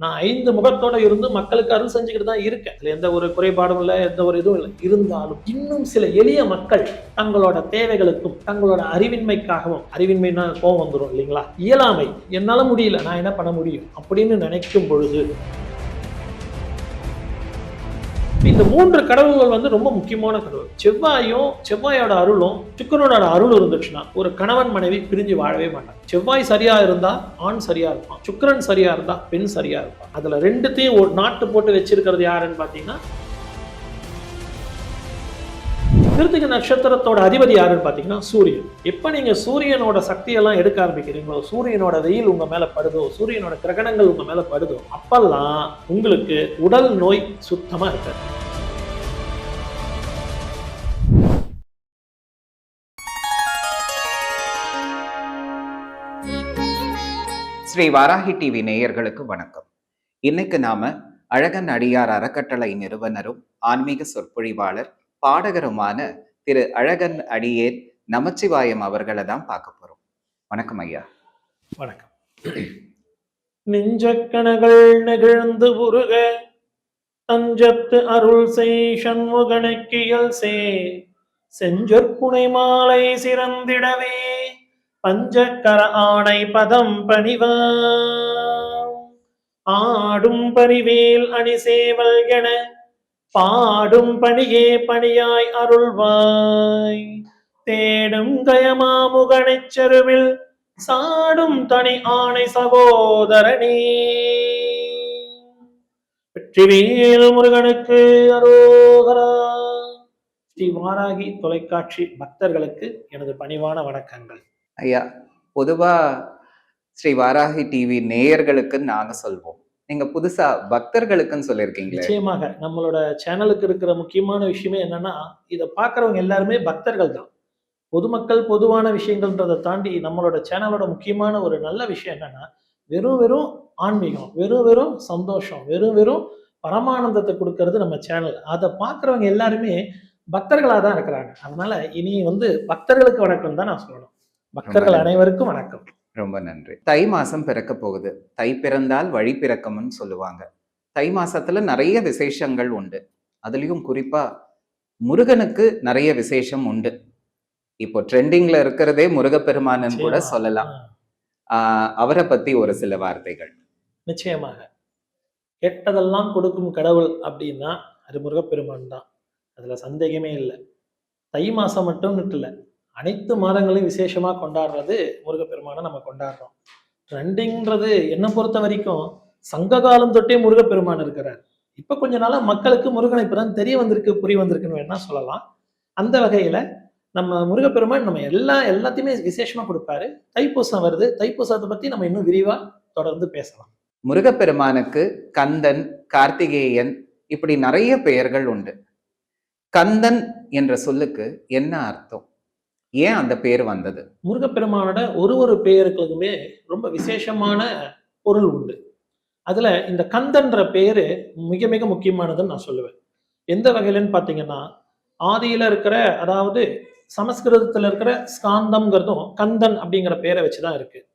நான் ஐந்து முகத்தோட இருந்து மக்களுக்கு அருள் செஞ்சுக்கிட்டு தான் இருக்கேன். அதில் எந்த ஒரு குறைபாடும் இல்லை எந்த ஒரு இதுவும் இல்லை. இருந்தாலும் இன்னும் சில எளிய மக்கள் தங்களோட தேவைகளுக்கும் தங்களோட அறிவின்மைக்காகவும் அறிவின்மைனா கோவம் வந்துடும் இல்லைங்களா? இயலாமை. என்னால் முடியல நான் என்ன பண்ண முடியும்? அப்படின்னு நினைக்கும் பொழுது இந்த மூன்று கடவுள்கள் வந்து ரொம்ப முக்கியமான கடவுள். செவ்வாயும் செவ்வாயோட அருளும் சுக்கரனோட அருள் இருந்துச்சுன்னா ஒரு கணவன் மனைவி பிரிஞ்சு வாழவே மாட்டாங்க. செவ்வாய் சரியா இருந்தா ஆண் சரியா இருப்பான். சுக்கிரன் சரியா இருந்தா பெண் சரியா இருப்பான். அதுல ரெண்டுத்தையும் ஒரு நாட்டு போட்டு வச்சிருக்கிறது யாருன்னு பாத்தீங்கன்னா கிருத்திக நட்சத்திரத்தோட அதிபதி யாருன்னு பார்த்தீங்கன்னா சூரியன். எப்போ நீங்கள் சூரியனோட சக்தியெல்லாம் எடுக்க ஆரம்பிக்கிறீங்களோ சூரியனோட வெயில் உங்க மேல படுதோ சூரியனோட கிரகணங்கள் உங்க மேல படுதோ அப்பெல்லாம் உங்களுக்கு உடல் நோய் சுத்தமா இருக்காது. ஸ்ரீ வாராகி டிவி நேயர்களுக்கு வணக்கம். இன்னைக்கு நாம அழகன் அடியார் அறக்கட்டளை நிறுவனரும் ஆன்மீக சொற்பொழிவாளர் பாடகருமான திரு அழகன் அடியேன் நமச்சிவாயம் அவர்களை தான் பார்க்க போறோம். வணக்கம் ஐயா. வணக்கம். நெஞ்சக்கணகள் நெகிழ்ந்து உருக தஞ்சத்து அருள் செய் சண்முகனுக்கியல் சே செஞ்சொற்புனை மாலை சிறந்திடவே பஞ்சக்கர ஆணை பதம் பணிவா. ஆடும் பரிவேல் அணி சேவல் என பாடும் பணியே பணியாய் அருள்வாய். தேடும் கயமாமுகனைச் செருவில் சாடும் தனி ஆணை சகோதரனே. வெற்றிவேல் முருகனுக்கு அரோகரா. ஸ்ரீ வாராகி தொலைக்காட்சி பக்தர்களுக்கு எனது பணிவான வணக்கங்கள். ஐயா பொதுவா ஸ்ரீ வாராகி டிவி நேயர்களுக்கு நாங்க சொல்வோம். நீங்க புதுசா பக்தர்களுக்குன்னு சொல்லியிருக்கீங்களே. நிச்சயமாக. நம்மளோட சேனலுக்கு இருக்கிற முக்கியமான விஷயமே என்னன்னா இதை பார்க்கறவங்க எல்லாருமே பக்தர்கள் தான். பொதுமக்கள் பொதுவான விஷயங்கள்ன்றதை தாண்டி நம்மளோட சேனலோட முக்கியமான ஒரு நல்ல விஷயம் என்னன்னா வெறும் வெறும் ஆன்மீகம் வெறும் வெறும் சந்தோஷம் வெறும் வெறும் பரமானந்தத்தை கொடுக்கறது நம்ம சேனல் அதை பார்க்கறவங்க எல்லாருமே பக்தர்களாக தான் இருக்கிறாங்க. அதனால இனி வந்து பக்தர்களுக்கு வணக்கம் தான் நான் சொல்லணும். பக்தர்கள் அனைவருக்கும் வணக்கம். ரொம்ப நன்றி. தை மாசம் பிறக்க போகுது. தை பிறந்தால் வழி பிறக்கும்னு சொல்லுவாங்க. தை மாசத்துல நிறைய விசேஷங்கள் உண்டு. அதுலயும் குறிப்பா முருகனுக்கு நிறைய விசேஷம் உண்டு. இப்போ ட்ரெண்டிங்ல இருக்கிறதே முருகப்பெருமானன் கூட. சொல்லலாம். அவரை பத்தி ஒரு சில வார்த்தைகள். நிச்சயமாக. கெட்டதெல்லாம் கொடுக்கும் கடவுள் அப்படின்னா அது முருகப்பெருமான் தான். அதுல சந்தேகமே இல்லை. தை மாசம் மட்டும் இல்லை. அனைத்து மாதங்களையும் விசேஷமாக கொண்டாடுறது முருகப்பெருமானை நம்ம கொண்டாடுறோம். ட்ரெண்டிங்கிறது என்னை பொறுத்த வரைக்கும் சங்க காலம் தொட்டே முருகப்பெருமான் இருக்கிறார். இப்போ கொஞ்ச நாளாக மக்களுக்கு முருகனை இப்பதான் தெரிய வந்திருக்கு புரிய வந்திருக்குன்னு வேணா சொல்லலாம். அந்த வகையில் நம்ம முருகப்பெருமான் நம்ம எல்லா எல்லாத்தையுமே விசேஷமாக கொடுப்பாரு. தைப்பூசம் வருது. தைப்பூசத்தை பற்றி நம்ம இன்னும் விரிவாக தொடர்ந்து பேசலாம். முருகப்பெருமானுக்கு கந்தன் கார்த்திகேயன் இப்படி நிறைய பெயர்கள் உண்டு. கந்தன் என்ற சொல்லுக்கு என்ன அர்த்தம்? ஏன் அந்த பேர் வந்தது? முருகப்பெருமானோட ஒரு ஒரு பேருக்குமே ரொம்ப விசேஷமான பொருள் உண்டு. அதுல இந்த கந்தன்ற பெயரு மிக மிக முக்கியமானதுன்னு நான் சொல்லுவேன். எந்த வகையிலன்னு பார்த்தீங்கன்னா ஆதியில இருக்கிற அதாவது சமஸ்கிருதத்துல இருக்கிற ஸ்காந்தம்ங்கிறதும் கந்தன் அப்படிங்கிற பெயரை வச்சுதான் இருக்கு.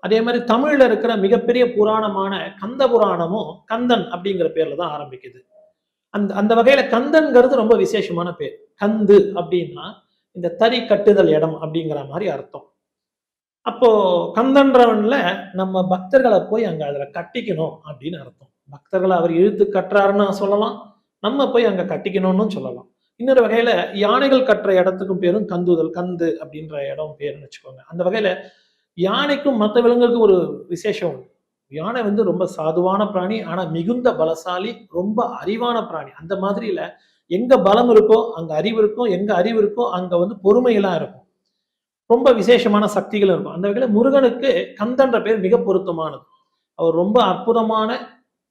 அதே மாதிரி தமிழ்ல இருக்கிற மிகப்பெரிய புராணமான கந்த புராணமும் கந்தன் அப்படிங்கிற பேர்ல தான் ஆரம்பிக்குது. அந்த அந்த வகையில கந்தன்கிறது ரொம்ப விசேஷமான பேர். கந்து அப்படின்னா இந்த தறி கட்டுதல் இடம் அப்படிங்கிற மாதிரி அர்த்தம். அப்போ கந்தன்றவன்ல நம்ம பக்தர்களை போய் அங்க அதுல கட்டிக்கணும் அப்படின்னு அர்த்தம். பக்தர்களை அவர் இழுத்து கட்டுறாருன்னு சொல்லலாம். நம்ம போய் அங்க கட்டிக்கணும்னு சொல்லலாம். இன்னொரு வகையில யானைகள் கட்டுற இடத்துக்கும் பேரும் கந்துதல் கந்து அப்படின்ற இடம் பேருன்னு வச்சுக்கோங்க. அந்த வகையில யானைக்கும் மற்ற விலங்குகளுக்கும் ஒரு விசேஷம் உண்டு. யானை வந்து ரொம்ப சாதுவான பிராணி ஆனா மிகுந்த பலசாலி ரொம்ப அறிவான பிராணி. அந்த மாதிரியில எங்க பலம் இருக்கோ அங்க அறிவு இருக்கும் எங்க அறிவு இருக்கோ அங்க வந்து பொறுமையெல்லாம் இருக்கும். ரொம்ப விசேஷமான சக்திகள் இருக்கும். அந்த வகையில் முருகனுக்கு கந்தன்ற பேர் மிக பொருத்தமானது. அவர் ரொம்ப அற்புதமான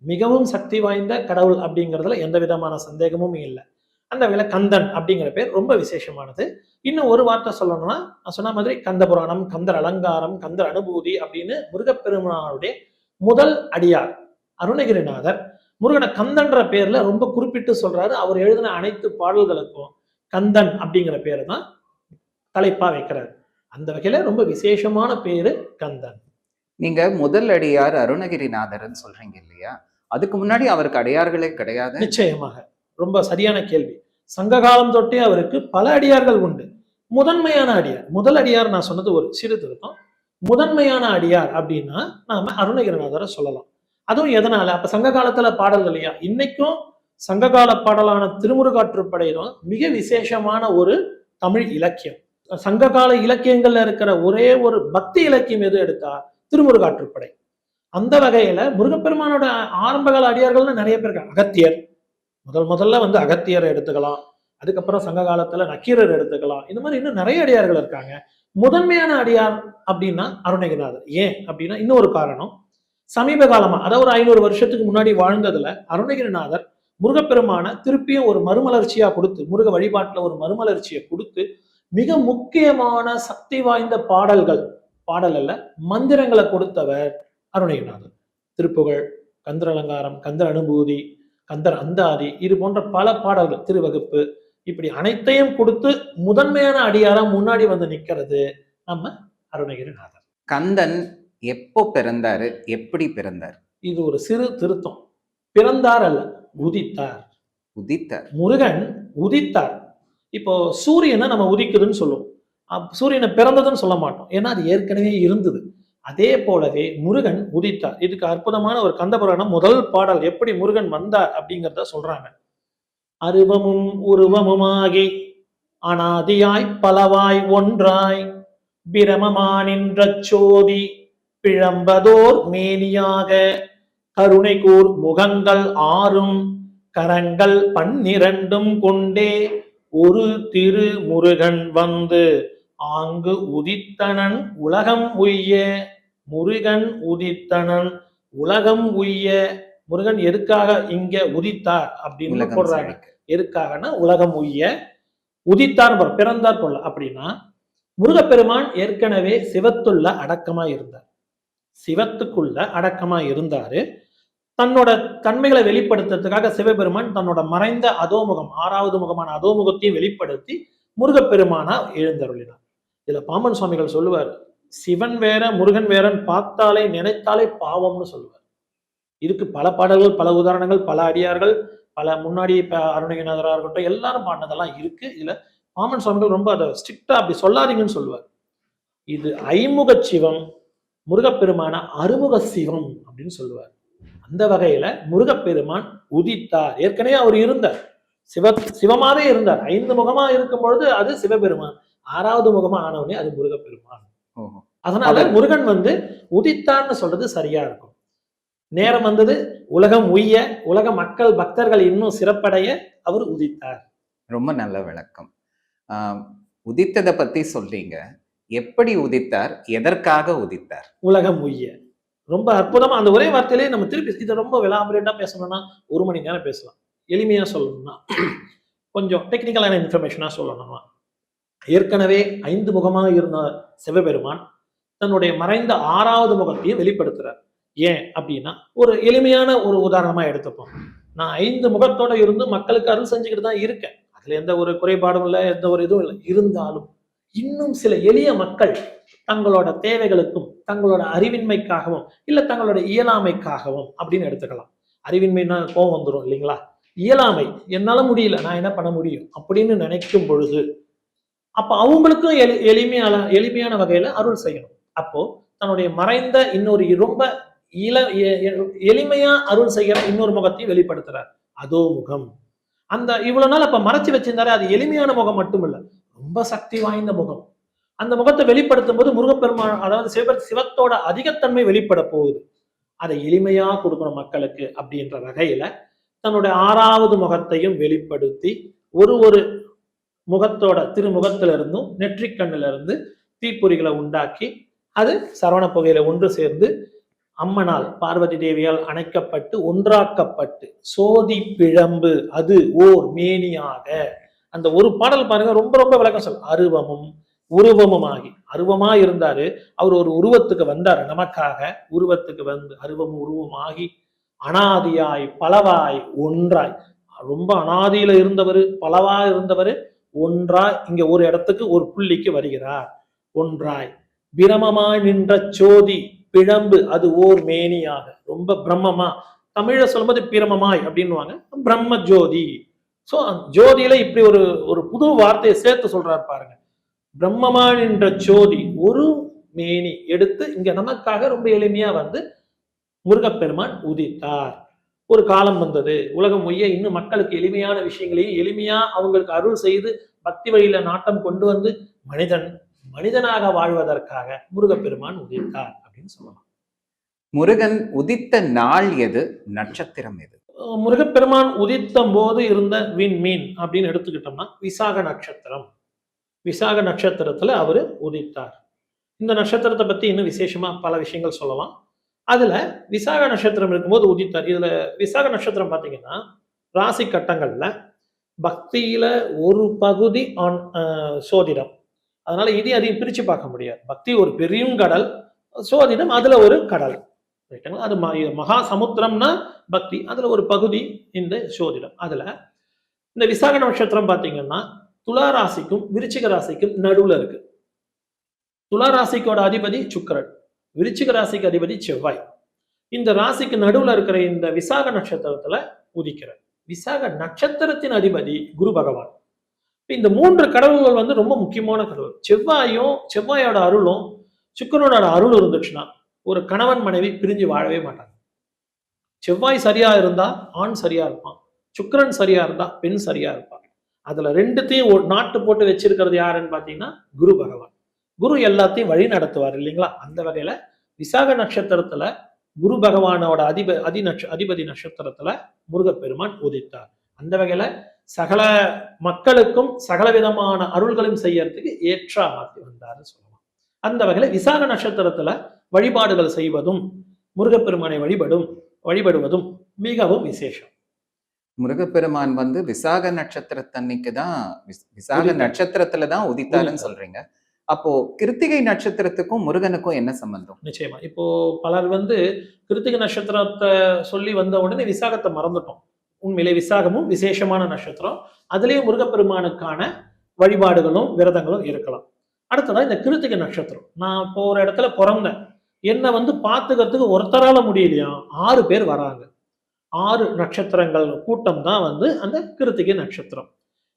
மிகவும் சக்தி வாய்ந்த கடவுள் அப்படிங்கிறதுல எந்த விதமான சந்தேகமும் இல்லை. அந்த வகையில் கந்தன் அப்படிங்கிற பேர் ரொம்ப விசேஷமானது. இன்னும் ஒரு வார்த்தை சொல்லணும்னா நான் சொன்ன மாதிரி கந்த புராணம் கந்தர் அலங்காரம் கந்தர் அனுபூதி அப்படின்னு முருகப்பெருமானுடைய முதல் அடியார் அருணகிரிநாதர் முருகனை கந்தன்ற பேர்ல ரொம்ப குறிப்பிட்டு சொல்றாரு. அவர் எழுதின அனைத்து பாடல்களுக்கும் கந்தன் அப்படிங்கிற பேரை தான் தலைப்பா வைக்கிறார். அந்த வகையில ரொம்ப விசேஷமான பேரு கந்தன். நீங்க முதல் அடியார் அருணகிரிநாதர்னு சொல்றீங்க இல்லையா? அதுக்கு முன்னாடி அவருக்கு அடியார்களே கிடையாது. நிச்சயமாக. ரொம்ப சரியான கேள்வி. சங்க காலம் தொட்டே அவருக்கு பல அடியார்கள் உண்டு. முதன்மையான அடியார் முதல் அடியார் நான் சொன்னது ஒரு சிறு திருத்தம். முதன்மையான அடியார் அப்படின்னா நாம அருணகிரிநாதரை சொல்லலாம். அதுவும் எதனால? அப்ப சங்க காலத்துல பாடல்கள் இல்லையா? இன்னைக்கும் சங்ககால பாடலான திருமுருகாற்றுப்படையிலும் மிக விசேஷமான ஒரு தமிழ் இலக்கியம். சங்ககால இலக்கியங்கள்ல இருக்கிற ஒரே ஒரு பக்தி இலக்கியம் எது எடுத்தா? திருமுருகாற்றுப்படை. அந்த வகையில முருகப்பெருமானோட ஆரம்பகால அடியார்கள்னு நிறைய பேர் இருக்காங்க. அகத்தியர். முதல் முதல்ல வந்து அகத்தியரை எடுத்துக்கலாம். அதுக்கப்புறம் சங்க காலத்துல நக்கீரர் எடுத்துக்கலாம். இந்த மாதிரி இன்னும் நிறைய அடியார்கள் இருக்காங்க. முதன்மையான அடியார் அப்படின்னா அருணகிரிநாதர். ஏன் அப்படின்னா இன்னொரு காரணம். சமீப காலமாக அதாவது ஒரு ஐநூறு வருஷத்துக்கு முன்னாடி வாழ்ந்ததுல அருணகிரிநாதர் முருகப்பெருமான திருப்பியும் ஒரு மறுமலர்ச்சியாக கொடுத்து முருக வழிபாட்டில் ஒரு மறுமலர்ச்சியை கொடுத்து மிக முக்கியமான சக்தி வாய்ந்த பாடல்கள் பாடல் அல்ல மந்திரங்களை கொடுத்தவர் அருணகிரிநாதர். திருப்புகழ் கந்தர் அலங்காரம் கந்தர் அனுபூதி கந்தர் அந்தாதி இது போன்ற பல பாடல்கள் திருவகுப்பு இப்படி அனைத்தையும் கொடுத்து முதன்மையான அடியாரா முன்னாடி வந்து நிற்கிறது நம்ம அருணகிரிநாதர். கந்தன் எப்போ பிறந்தாரு? எப்படி பிறந்தார்? இது ஒரு சிறு திருத்தம். பிறந்தார் அல்ல உதித்தார். உதித்தார். முருகன் உதித்தார். இப்போ சூரியனை நம்ம உதிக்குதுன்னு சொல்லுவோம். சூரியனை பிறந்ததுன்னு சொல்ல மாட்டோம். ஏன்னா அது ஏற்கனவே இருந்தது. அதே போலவே முருகன் உதித்தார். இதுக்கு அற்புதமான ஒரு கந்தபுராணம் முதல் பாடல் எப்படி முருகன் வந்தார் அப்படிங்கிறத சொல்றாங்க. அருவமும் உருவமுமாகி அனாதியாய் பலவாய் ஒன்றாய் பிரமமானின்ற சோதி பிழம்பதோர் மேனியாக. கருணை கூர் முகங்கள் ஆறும் கரங்கள் பன்னிரண்டும் கொண்டே ஒரு திரு முருகன் வந்து ஆங்கு உதித்தனன் உலகம் உய்ய முருகன் உதித்தனன் உலகம் உய்ய. முருகன் எதுக்காக இங்க உதித்தார் அப்படின்னு போடுறாங்க. எதுக்காகனா உலகம் உய்ய. உதித்தார் பிறந்தார் போல. அப்படின்னா முருகப்பெருமான் ஏற்கனவே சிவத்துள்ள அடக்கமா இருந்தார் சிவத்துக்குள்ள அடக்கமா இருந்தாரு. தன்னோட தன்மைகளை வெளிப்படுத்துறதுக்காக சிவபெருமான் தன்னோட மறைந்த அதோமுகம் ஆறாவது முகமான அதோமுகத்தையும் வெளிப்படுத்தி முருகப்பெருமானா எழுந்தருளினார். இதுல பாம்பன் சுவாமிகள் சொல்லுவார் சிவன் வேற முருகன் வேறன்னு பார்த்தாலே நினைத்தாலே பாவம்னு சொல்லுவார். இதுக்கு பல பாடல்கள் பல உதாரணங்கள் பல அடியார்கள் பல முன்னாடி அருணகிரிநாதராக இருக்கட்டும் எல்லாரும் பாடினதெல்லாம் இருக்கு. இதுல பாமன் சுவாமிகள் ரொம்ப அதை ஸ்ட்ரிக்டா அப்படி சொல்லாதீங்கன்னு சொல்லுவார். இது ஐமுக சிவம் முருகப்பெருமான அறுமுக சிவம் அப்படின்னு சொல்லுவார். அந்த வகையில முருகப்பெருமான் உதித்தார். ஏற்கனவே அவர் இருந்தார். சிவ சிவமாவே இருந்தார். ஐந்து முகமா இருக்கும் பொழுது அது சிவபெருமான். ஆறாவது முகமா ஆனவனே அது முருகப்பெருமான். அதனால முருகன் வந்து உதித்தார்னு சொல்றது சரியா இருக்கும். நேரம் வந்தது உலகம் உய்ய உலக மக்கள் பக்தர்கள் இன்னும் சிறப்படைய அவர் உதித்தார். ரொம்ப நல்ல விளக்கம். ஆஹ் உதித்ததை பத்தி சொல்றீங்க. எப்படி உதித்தார்? எதற்காக உதித்தார்? உலகம் உய்ய. ரொம்ப அற்புதமா அந்த ஒரே வார்த்தையிலே நம்ம திருப்பி இதை ரொம்ப விளாபரேட்டா பேசணும்னா ஒரு மணி நேரம் பேசலாம். எளிமையா சொல்லணும்னா கொஞ்சம் டெக்னிக்கலான இன்ஃபர்மேஷனா சொல்லணும்னா ஏற்கனவே ஐந்து முகமாக இருந்த சிவபெருமான் தன்னுடைய மறைந்த ஆறாவது முகத்தையும் வெளிப்படுத்துறார். ஏன் அப்படின்னா ஒரு எளிமையான ஒரு உதாரணமா எடுத்துப்போம். நான் ஐந்து முகத்தோட இருந்து மக்களுக்கு அருள் செஞ்சுக்கிட்டு தான் இருக்கேன். அதுல எந்த ஒரு குறைபாடும் இல்லை எந்த ஒரு இதுவும் இல்லை. இருந்தாலும் இன்னும் சில எளிய மக்கள் தங்களோட தேவைகளுக்கும் தங்களோட அறிவின்மைக்காகவும் இல்லை தங்களோட இயலாமைக்காகவும் அப்படின்னு எடுத்துக்கலாம். அறிவின்மைன்னா கோவம் வந்துடும் இல்லைங்களா? இயலாமை என்னால முடியல நான் என்ன பண்ண முடியும்? அப்படின்னு நினைக்கும் பொழுது அப்ப அவங்களுக்கும் எளி எளிமையான எளிமையான வகையில அருள் செய்யணும். அப்போ தன்னுடைய மறைந்த இன்னொரு ரொம்ப இள எ- எ- எளிமையா அருள் செய்யற இன்னொரு முகத்தையும் வெளிப்படுத்துறார். அதோ முகம். அந்த இவ்வளவு நாள் அப்ப மறைச்சு வச்சிருந்தாரு அது எளிமையான முகம் மட்டும் இல்லை ரொம்ப சக்தி வாய்ந்த முகம். அந்த முகத்தை வெளிப்படுத்தும் போது முருகப்பெருமான் அதாவது சிவ சிவத்தோட அதிகத்தன்மை வெளிப்பட போகுது. அதை எளிமையா கொடுக்கணும் மக்களுக்கு அப்படின்ற வகையில தன்னுடைய ஆறாவது முகத்தையும் வெளிப்படுத்தி ஒரு ஒரு முகத்தோட திருமுகத்திலிருந்தும் நெற்றிக்கண்ணிலிருந்து தீப்பொறிகளை உண்டாக்கி அது சரவண புகையில ஒன்று சேர்ந்து அம்மனால் பார்வதி தேவியால் அணைக்கப்பட்டு ஒன்றாக்கப்பட்டு சோதி பிழம்பு அது ஓர் மேனியாக அந்த ஒரு பாடல் பாருங்க ரொம்ப ரொம்ப விளக்கம் சொல் அருவமும் உருவமுமாகி. அருவமா இருந்தாரு அவர் ஒரு உருவத்துக்கு வந்தார் நமக்காக. உருவத்துக்கு வந்து அருவம் உருவமாகி அனாதியாய் பலவாய் ஒன்றாய். ரொம்ப அனாதியில இருந்தவர் பலவா இருந்தவர் ஒன்றாய் இங்க ஒரு இடத்துக்கு ஒரு புள்ளிக்கு வருகிறார். ஒன்றாய். பிரமமாய் நின்ற சோதி பிழம்பு அது ஓர் மேனியாக. ரொம்ப பிரம்மமா. தமிழ சொல்லும்போது பிரமமாய் அப்படின்னுவாங்க. பிரம்ம ஜோதி. ஸோ ஜோதியில இப்படி ஒரு ஒரு புது வார்த்தையை சேர்த்து சொல்றாரு பாருங்க. பிரம்மமான் என்ற ஜோதி ஒரு மேனி எடுத்து இங்க நமக்காக ரொம்ப எளிமையா வந்து முருகப்பெருமான் உதித்தார். ஒரு காலம் வந்தது. உலகம் மொய்ய இன்னும் மக்களுக்கு எளிமையான விஷயங்களையும் எளிமையா அவங்களுக்கு அருள் செய்து பக்தி வழியில நாட்டம் கொண்டு வந்து மனிதன் மனிதனாக வாழ்வதற்காக முருகப்பெருமான் உதித்தார் அப்படின்னு சொல்லலாம். முருகன் உதித்த நாள் எது? நட்சத்திரம் எது? முருகப்பெருமான் உதித்த போது இருந்த விண்மீன் அப்படின்னு எடுத்துக்கிட்டோம்னா விசாக நட்சத்திரம். விசாக நட்சத்திரத்துல அவர் உதித்தார். இந்த நட்சத்திரத்தை பத்தி இன்னும் விசேஷமா பல விஷயங்கள் சொல்லலாம். அதுல விசாக நட்சத்திரம் இருக்கும்போது உதித்தார். இதுல விசாக நட்சத்திரம் பார்த்தீங்கன்னா ராசி கட்டங்கள்ல பக்தியில ஒரு பகுதி ஆன் சோதிடம். அதனால இதையும் அதையும் பிரிச்சு பார்க்க முடியாது. பக்தி ஒரு பெருங்கடல் சோதிடம் அதுல ஒரு கடல். ரைட்டுங்களா அது மகா சமுத்திரம்னா பக்தி. அதுல ஒரு பகுதி இந்த சோதிடம். அதுல இந்த விசாக நட்சத்திரம் பாத்தீங்கன்னா துலா ராசிக்கும் விருச்சிக ராசிக்கும் நடுவுல இருக்கு. துலா ராசிக்கோட அதிபதி சுக்கிரன். விருச்சிக ராசிக்கு அதிபதி செவ்வாய். இந்த ராசிக்கு நடுவுல இருக்கிற இந்த விசாக நட்சத்திரத்துல உதிக்கிறார் விசாக நட்சத்திரத்தின் அதிபதி குரு பகவான். இப்ப இந்த மூன்று கடவுள்கள் வந்து ரொம்ப முக்கியமான கடவுள். செவ்வாயும் செவ்வாயோட அருளும் சுக்கிரனோட அருள் இருந்துச்சுன்னா ஒரு கணவன் மனைவி பிரிஞ்சு வாழவே மாட்டாங்க. செவ்வாய் சரியா இருந்தா ஆண் சரியா இருப்பான். சுக்கரன் சரியா இருந்தா பெண் சரியா இருப்பான் அதுல ரெண்டுத்தையும் ஒரு நாட்டு போட்டு வச்சிருக்கிறது யாருன்னு பாத்தீங்கன்னா குரு பகவான். குரு எல்லாத்தையும் வழி நடத்துவார் இல்லைங்களா? அந்த வகையில விசாக நட்சத்திரத்துல குரு பகவானோட அதிப அதி நட்ச அதிபதி நட்சத்திரத்துல முருகப்பெருமான் உதித்தார். அந்த வகையில சகல மக்களுக்கும் சகல விதமான அருள்களையும் செய்யறதுக்கு ஏற்றா மாற்றி வந்தாருன்னு சொல்லலாம். அந்த வகையில விசாக நட்சத்திரத்துல வழிபாடுகள் செய்வதும் முருகப்பெருமானை வழிபடும் வழிபடுவதும் மிகவும் விசேஷம். முருகப்பெருமான் வந்து விசாக நட்சத்திரத்தன்னைக்கு தான் விசாக. நட்சத்திரத்துல தான் உதித்தாருன்னு உதித்தார். சொல்றீங்க. அப்போ கிருத்திகை நட்சத்திரத்துக்கும் முருகனுக்கும் என்ன சம்பந்தம்? நிச்சயமா. இப்போ பலர் வந்து கிருத்திகை நட்சத்திரத்தை சொல்லி வந்த உடனே விசாகத்தை மறந்துட்டோம். உண்மையிலே விசாகமும் விசேஷமான நட்சத்திரம். அதுலயும் முருகப்பெருமானுக்கான வழிபாடுகளும் விரதங்களும் இருக்கலாம். அடுத்ததா இந்த கிருத்திகை நட்சத்திரம். நான் இப்போ ஒரு இடத்துல பிறந்தேன். என்னை வந்து பார்த்துக்கிறதுக்கு ஒருத்தரால முடியலையா? ஆறு பேர் வராங்க. ஆறு நட்சத்திரங்கள் கூட்டம் தான் வந்து அந்த கிருத்திகை நட்சத்திரம்.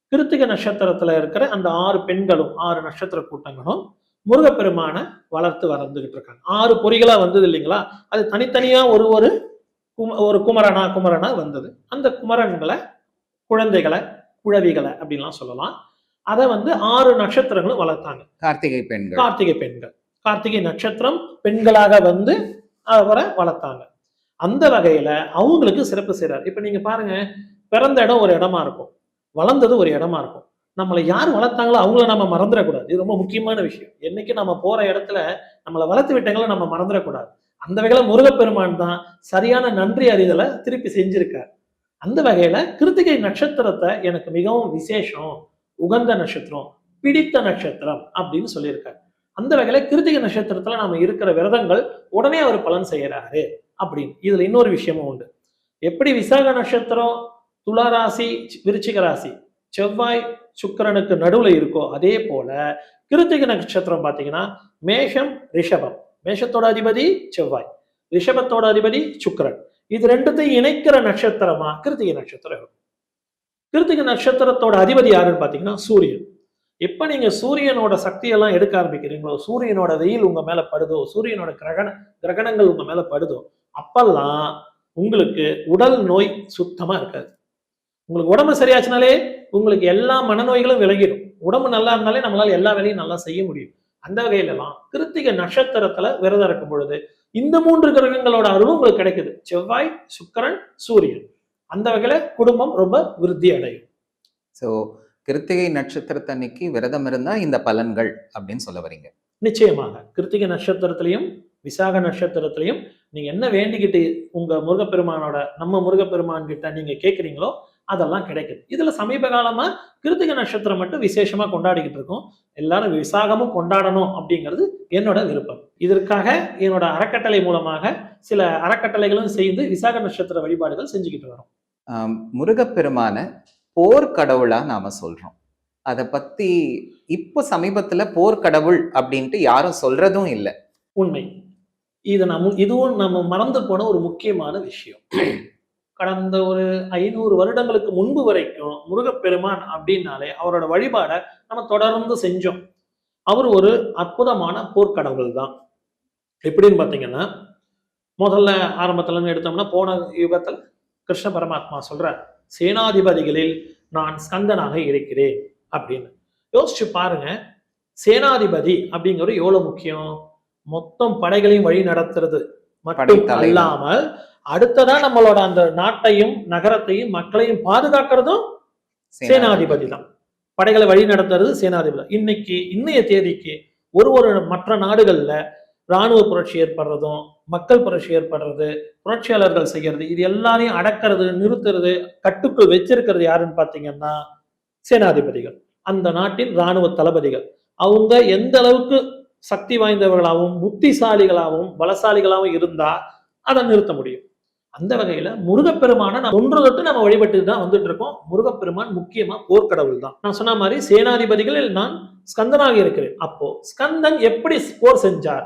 கிருத்திகை நட்சத்திரத்துல இருக்கிற அந்த ஆறு பெண்களும் ஆறு நட்சத்திர கூட்டங்களும் முருகப்பெருமான வளர்த்து வளர்ந்துகிட்டு இருக்காங்க. ஆறு பொறிகளா வந்தது இல்லைங்களா? அது தனித்தனியா ஒரு ஒரு கும ஒரு குமரனா குமரனா வந்தது. அந்த குமரன்களை குழந்தைகளை குழவிகளை அப்படின்லாம் சொல்லலாம். அதை வந்து ஆறு நட்சத்திரங்களும் வளர்த்தாங்க. கார்த்திகை பெண்கள். கார்த்திகை பெண்கள். கார்த்திகை நட்சத்திரம் பெண்களாக வந்து அவரை வளர்த்தாங்க. அந்த வகையில அவங்களுக்கு சிறப்பு செய்கிறார் இப்போ நீங்க பாருங்க பிறந்த இடம் ஒரு இடமா இருக்கும். வளர்ந்தது ஒரு இடமா இருக்கும். நம்மளை யார் வளர்த்தாங்களோ அவங்கள நம்ம மறந்துடக்கூடாது. இது ரொம்ப முக்கியமான விஷயம். என்னைக்கு நம்ம போற இடத்துல நம்மளை வளர்த்து விட்டவங்கள நம்ம மறந்துடக்கூடாது. அந்த வகையில முருகப்பெருமான் தான் சரியான நன்றி அறிதலை திருப்பி செஞ்சிருக்கார். அந்த வகையில கிருத்திகை நட்சத்திரத்தை எனக்கு மிகவும் விசேஷம். உகந்த நட்சத்திரம் பிடித்த நட்சத்திரம் அப்படின்னு சொல்லியிருக்காரு. அந்த வகையில கிருத்திகை நட்சத்திரத்துல நாம இருக்கிற விரதங்கள் உடனே அவர் பலன் செய்யறாரு அப்படின்னு. இதுல இன்னொரு விஷயமும் உண்டு. எப்படி விசாக நட்சத்திரம் துலா ராசி விருச்சிக ராசி செவ்வாய் சுக்கிரனுக்கு நடுவுல இருக்கோ அதே போல கிருத்திகை நட்சத்திரம் பாத்தீங்கன்னா மேஷம் ரிஷபம். மேஷத்தோட அதிபதி செவ்வாய் ரிஷபத்தோட அதிபதி சுக்கிரன். இது ரெண்டுத்தையும் இணைக்கிற நட்சத்திரமா? கிருத்திகை நட்சத்திரம் இருக்கும். கிருத்திகை நட்சத்திரத்தோட அதிபதி யாருன்னு பாத்தீங்கன்னா சூரியன். எப்போ நீங்க சூரியனோட சக்தியெல்லாம் எடுக்க ஆரம்பிக்கிறீங்களோ சூரியனோட வெயில் உங்க மேல படுதோ சூரியனோட கிரகண கிரகணங்கள் உங்க மேல படுதோ அப்பெல்லாம் உங்களுக்கு உடல் நோய் சுத்தமா இருக்காது. உங்களுக்கு உடம்பு சரியாச்சுனாலே உங்களுக்கு எல்லா மனநோய்களும் விலகிடும். உடம்பு நல்லா இருந்தாலே நம்மளால எல்லா வேலையும் நல்லா செய்ய முடியும். அந்த வகையில எல்லாம் கிருத்திகை நட்சத்திரத்துல விரதம் இருக்கும் பொழுது இந்த மூன்று கிரகங்களோட அருளும் உங்களுக்கு கிடைக்குது. செவ்வாய் சுக்கரன் சூரியன். அந்த வகையில குடும்பம் ரொம்ப விருத்தி அடையும். சோ கிருத்திகை நட்சத்திரத்தன்னைக்கு விரதம் இருந்தா இந்த பலன்கள் அப்படின்னு சொல்ல வரீங்க. நிச்சயமாக. கிருத்திகை நட்சத்திரத்திலையும் விசாக நட்சத்திரத்திலையும் நீங்க என்ன வேண்டிக்கிட்டு உங்க முருகப்பெருமானோட நம்ம முருகப்பெருமான் கிட்ட நீங்க கேட்குறீங்களோ அதெல்லாம் கிடைக்குது. இதுல சமீப காலமா கிருத்திகை நட்சத்திரம் மட்டும் விசேஷமா கொண்டாடிக்கிட்டு இருக்கோம். எல்லாரும் விசாகமும் கொண்டாடணும் அப்படிங்கிறது என்னோட விருப்பம். இதற்காக என்னோட அறக்கட்டளை மூலமாக சில அறக்கட்டளைகளும் செய்து விசாக நட்சத்திர வழிபாடுகள் செஞ்சுக்கிட்டு வரோம். முருகப்பெருமான போர்க்கடவுளாக நாம் சொல்கிறோம் அதை பற்றி இப்போ சமீபத்தில் போர்க்கடவுள் அப்படின்ட்டு யாரும் சொல்கிறதும் இல்லை. உண்மை. இது நம்ம இதுவும் நம்ம மறந்து போன ஒரு முக்கியமான விஷயம். கடந்த ஒரு ஐநூறு வருடங்களுக்கு முன்பு வரைக்கும் முருகப்பெருமான் அப்படின்னாலே அவரோட வழிபாடை நம்ம தொடர்ந்து செஞ்சோம். அவர் ஒரு அற்புதமான போர்க்கடவுள் தான். எப்படின்னு பார்த்தீங்கன்னா முதல்ல ஆரம்பத்துலேருந்து எடுத்தோம்னா போன யுகத்தில் கிருஷ்ண பரமாத்மா சொல்கிறார் சேனாதிபதிகளில் நான் ஸ்கந்தனாக இருக்கிறேன் அப்படின்னு. யோசிச்சு பாருங்க. சேனாதிபதி அப்படிங்கிறது எவ்வளவு முக்கியம்? மொத்தம் படைகளையும் வழி நடத்துறது மட்டும். அல்லாமல் அடுத்ததா நம்மளோட அந்த நாட்டையும் நகரத்தையும் மக்களையும் பாதுகாக்கிறதும் சேனாதிபதி. தான் படைகளை வழி நடத்துறது சேனாதிபதி. இன்னைக்கு இன்னைய தேதிக்கு ஒரு ஒரு மற்ற நாடுகள்ல ராணுவ புரட்சி ஏற்படுறதும் மக்கள் புரட்சி ஏற்படுறது புரட்சியாளர்கள் செய்கிறது இது எல்லாரையும் அடக்கிறது நிறுத்துறது கட்டுக்குள் வச்சிருக்கிறது யாருன்னு பார்த்தீங்கன்னா சேனாதிபதிகள். அந்த நாட்டின் ராணுவ தளபதிகள். அவங்க எந்த அளவுக்கு சக்தி வாய்ந்தவர்களாகவும் புத்திசாலிகளாகவும் பலசாலிகளாகவும் இருந்தா அதை நிறுத்த முடியும். அந்த வகையில முருகப்பெருமான நம்ம ஒன்று தொட்டு நம்ம வழிபட்டு தான் வந்துட்டு இருக்கோம். முருகப்பெருமான் முக்கியமா போர்க்கடவுள் தான். நான் சொன்ன மாதிரி சேனாதிபதிகளில் நான் ஸ்கந்தனாக இருக்கிறேன். அப்போ ஸ்கந்தன் எப்படி போர் செஞ்சார்?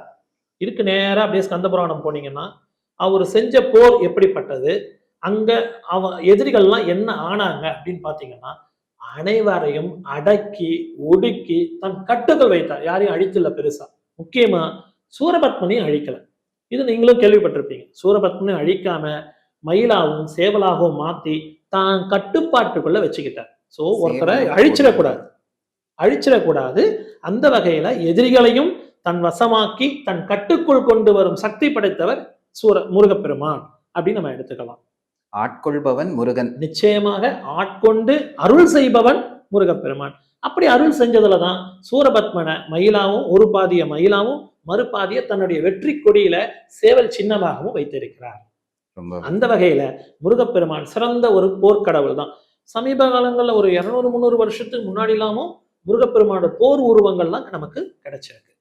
இதுக்கு நேரா அப்படியே ஸ்கந்த புராணம் போனீங்கன்னா அவர் செஞ்ச போர் எப்படிப்பட்டது? அங்க அவ எதிரிகள்லாம் என்ன ஆனாங்க அப்படின்னு பாத்தீங்கன்னா அனைவரையும் அடக்கி ஒடுக்கி தன் கட்டுகள் வைத்தார். யாரையும் அழித்துல பெருசா. முக்கியமா சூரபத்மனையும் அழிக்கல. இது நீங்களும் கேள்விப்பட்டிருப்பீங்க. சூரபத்மனை அழிக்காம மயிலாகவும் சேவலாகவும் மாத்தி தான் கட்டுப்பாட்டுக்குள்ள வச்சுக்கிட்டார். சோ ஒருத்தரை அழிச்சிடக்கூடாது. அழிச்சிடக்கூடாது. அந்த வகையில எதிரிகளையும் தன் வசமாக்கி தன் கட்டுக்குள் கொண்டு வரும் சக்தி படைத்தவர் சூர முருகப்பெருமான் அப்படின்னு நம்ம எடுத்துக்கலாம். ஆட்கொள்பவன் முருகன். நிச்சயமாக ஆட்கொண்டு அருள் செய்பவன் முருகப்பெருமான். அப்படி அருள் செஞ்சதுல தான் சூரபத்மனை மயிலாவும் ஒரு பாதிய மயிலாவும் மறுபாதிய தன்னுடைய வெற்றி கொடியில சேவல் சின்னமாகவும் வைத்திருக்கிறார். அந்த வகையில முருகப்பெருமான் சிறந்த ஒரு போர்க்கடவுள் தான் சமீப காலங்கள்ல ஒரு இருநூறு முந்நூறு வருஷத்துக்கு முன்னாடி இல்லாமும் முருகப்பெருமானோட போர் உருவங்கள்லாம் நமக்கு கிடைச்சிருக்கு.